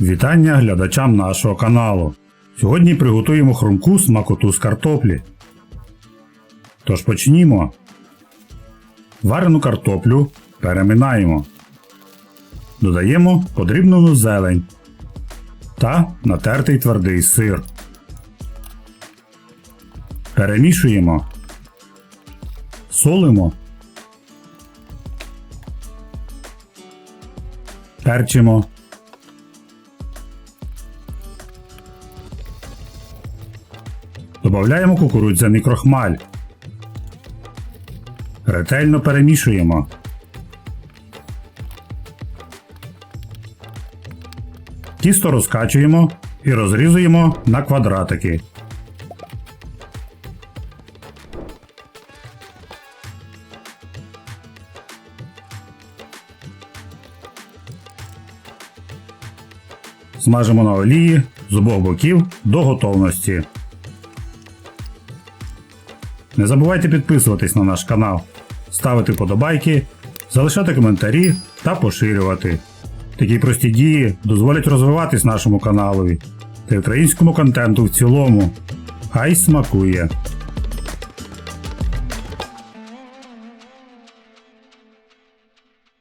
Вітання глядачам нашого каналу. Сьогодні приготуємо хрумку смакоту з картоплі. Тож почнімо. Варену картоплю переминаємо. Додаємо подрібнену зелень та натертий твердий сир. Перемішуємо. Солимо. Перчимо. Добавляємо кукурудзяний крохмаль. Ретельно перемішуємо. Тісто розкачуємо і розрізуємо на квадратики. Смажимо на олії з обох боків до готовності. Не забувайте підписуватись на наш канал, ставити подобайки, залишати коментарі та поширювати. Такі прості дії дозволять розвиватись нашому каналові та українському контенту в цілому. Хай смакує!